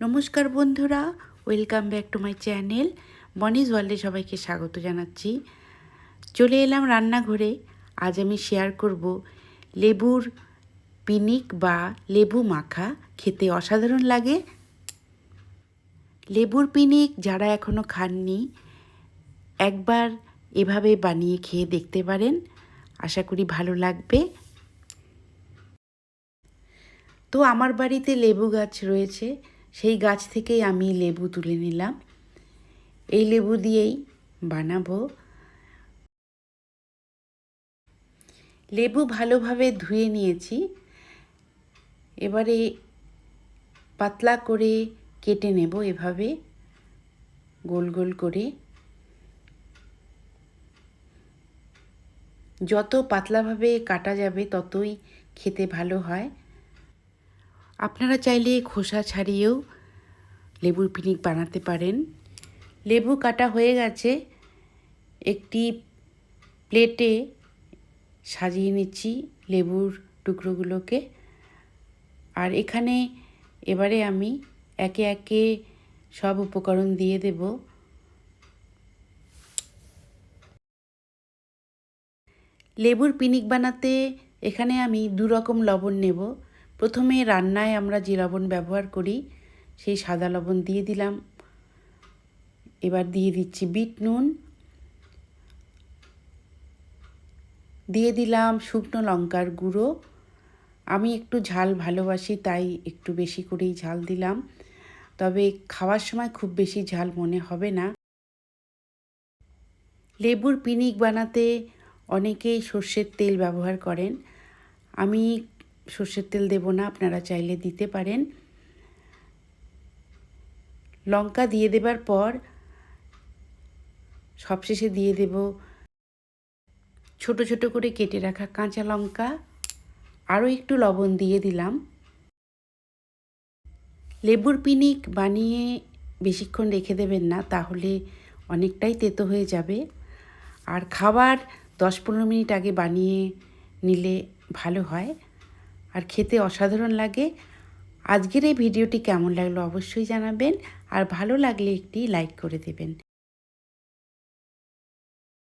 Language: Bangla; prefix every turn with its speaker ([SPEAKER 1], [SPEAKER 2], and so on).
[SPEAKER 1] নমস্কার বন্ধুরা welcome back to my channel বনিজ ওয়ার্ল্ডে সবাইকে স্বাগত জানাচ্ছি। চলে এলাম রান্নাঘরে। আজ আমি শেয়ার করব লেবুর পিনিক বা লেবু মাখা। খেতে অসাধারণ লাগে। লেবুর পিনিক যারা এখনও খাননি, একবার এভাবে বানিয়ে খেয়ে দেখতে পারেন। আশা করি ভালো লাগবে। তো আমার বাড়িতে লেবু গাছ রয়েছে। সেই গাছ থেকেই আমি লেবু তুলে নিলাম। এই লেবু দিয়েই বানাবো। লেবু ভালোভাবে ধুয়ে নিয়েছি। এবারে পাতলা করে কেটে নেব এভাবে, গোল গোল করে। যত পাতলাভাবে কাটা যাবে, ততই খেতে ভালো হয়। আপনারা চাইলে খোসা ছাড়িয়েও লেবুর পিনিক বানাতে পারেন। লেবু কাটা হয়ে গেছে। একটি প্লেটে সাজিয়ে নিচ্ছি লেবুর টুকরোগুলোকে। আর এখানে এবারে আমি একে একে সব উপকরণ দিয়ে দেব। লেবুর পিনিক বানাতে এখানে আমি দু রকম লবণ নেব। প্রথমে রান্নায় আমরা যে লবণ ব্যবহার করি, সেই সাদা লবণ দিয়ে দিলাম। এবার দিয়ে দিচ্ছি বিট নুন। দিয়ে দিলাম শুকনো লঙ্কার গুঁড়ো। আমি একটু ঝাল ভালোবাসি, তাই একটু বেশি করেই ঝাল দিলাম। তবে খাওয়ার সময় খুব বেশি ঝাল মনে হবে না। লেবুর পিনিক বানাতে অনেকেই সর্ষের তেল ব্যবহার করেন। আমি সর্ষের তেল দেব না, আপনারা চাইলে দিতে পারেন। লঙ্কা দিয়ে দেবার পর সবশেষে দিয়ে দেব ছোট ছোট করে কেটে রাখা কাঁচা লঙ্কা। আরও একটু লবণ দিয়ে দিলাম। লেবুর পিনিক বানিয়ে বেশিক্ষণ রেখে দেবেন না, তাহলে অনেকটাই তেতো হয়ে যাবে। আর খাবার দশ পনেরো মিনিট আগে বানিয়ে নিলে ভালো হয়। আর খেতে অসাধারণ লাগে। আজকের এই ভিডিওটি কেমন লাগল অবশ্যই জানাবেন। আর ভালো লাগলে একটি লাইক করে দেবেন।